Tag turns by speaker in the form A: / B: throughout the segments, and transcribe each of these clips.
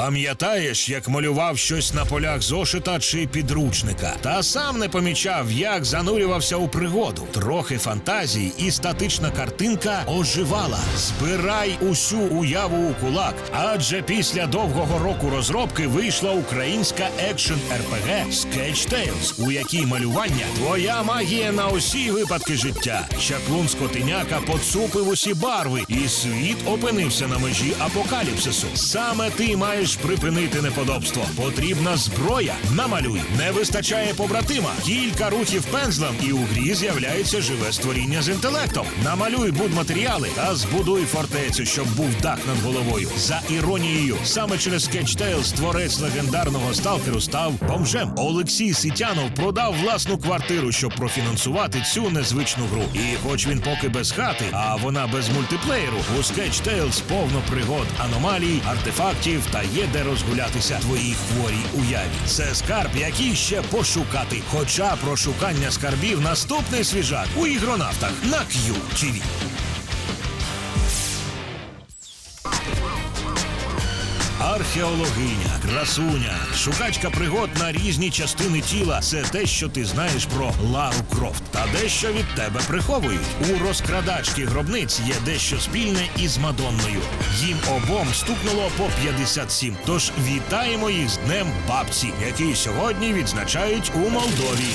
A: Пам'ятаєш, як малював щось на полях зошита чи підручника, та сам не помічав, як занурювався у пригоду. Трохи фантазії і статична картинка оживала. Збирай усю уяву у кулак. Адже після довгого року розробки вийшла українська екшн РПГ Sketch Tales, у якій малювання твоя магія на усі випадки життя. Чаклун скотиняка поцупив усі барви, і світ опинився на межі апокаліпсису. Саме ти маєш припинити неподобство. Потрібна зброя. Намалюй. Не вистачає побратима. Кілька рухів пензлем, і у грі з'являється живе створіння з інтелектом. Намалюй будматеріали та збудуй фортецю, щоб був дах над головою. За іронією, саме через Sketch творець легендарного сталкеру став бомжем. Олексій Ситянов продав власну квартиру, щоб профінансувати цю незвичну гру. І хоч він поки без хати, а вона без мультиплеєру, у Sketch повно пригод, аномалій, артефактів та є де розгулятися твоїй хворій уяві. Це скарб, який ще пошукати. Хоча про шукання скарбів наступний свіжак у ігронавтах на QTV. Археологиня, красуня, шукачка пригод на різні частини тіла це те, що ти знаєш про Лару Крофт. Та дещо від тебе приховують. У розкрадачки гробниць є дещо спільне із Мадонною. Їм обом стукнуло по 57. Тож вітаємо їх з Днем бабці, який сьогодні відзначають у Молдові.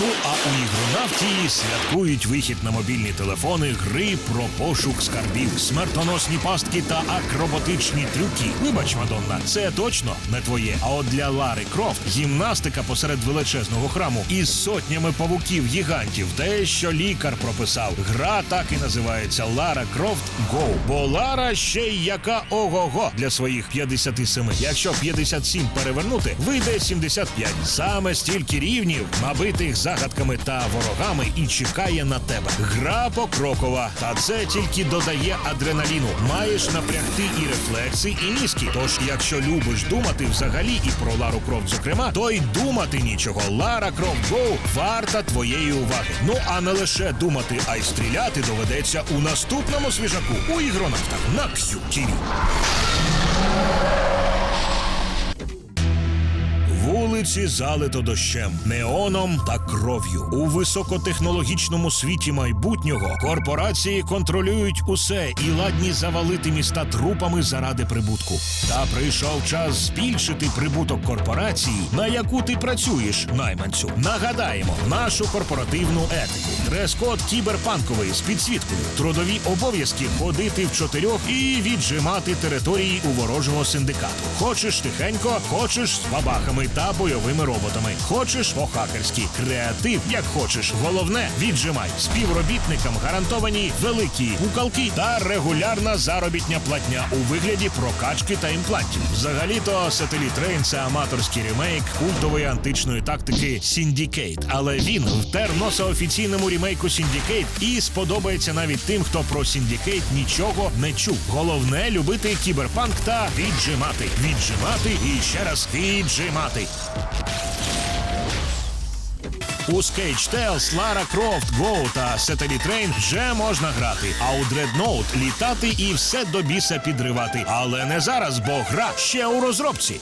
A: Ну а у ігронавтії святкують вихід на мобільні телефони гри про пошук скарбів, смертоносні пастки та акробатичні трюки. Вибач, Мадонна, це точно не твоє. А от для Лари Крофт гімнастика посеред величезного храму із сотнями павуків гігантів. Те, що лікар прописав. Гра так і називається Лара Крофт Go. Бо Лара ще й яка ого-го для своїх 57. Якщо 57 перевернути, вийде 75. Саме стільки рівнів, набитих загадками та ворогами, і чекає на тебе. Гра покрокова, та це тільки додає адреналіну. Маєш напрягти і рефлекси, і мізки. Тож, якщо любиш думати взагалі і про Лару Крофт, зокрема, то й думати нічого. Лара Крофт Гоу варта твоєї уваги. Ну а не лише думати, а й стріляти доведеться у наступному свіжаку у ігронавтах на QTV. Вулиці залито дощем, неоном та кров'ю. У високотехнологічному світі майбутнього корпорації контролюють усе і ладні завалити міста трупами заради прибутку. Та прийшов час збільшити прибуток корпорації, на яку ти працюєш, найманцю. Нагадаємо нашу корпоративну етику. Дрес-код кіберпанковий з підсвіткою, трудові обов'язки ходити в чотирьох і віджимати території у ворожого синдикату. Хочеш тихенько, хочеш з бабахами та бойовими роботами. Хочеш по-хакерськи, креатив, як хочеш. Головне, віджимай співробітникам гарантовані великі пукалки та регулярна заробітня платня у вигляді прокачки та імплантів. Взагалі-то Satellite Train – це аматорський ремейк культової античної тактики Syndicate. Але він втер носа офіційному ремейку Syndicate і сподобається навіть тим, хто про Syndicate нічого не чув. Головне любити кіберпанк та віджимати, віджимати і ще раз віджимати. У Sketch Tales, Lara Croft, Go та Satellite Train вже можна грати, а у Dreadnought літати і все до біса підривати. Але не зараз, бо гра ще у розробці.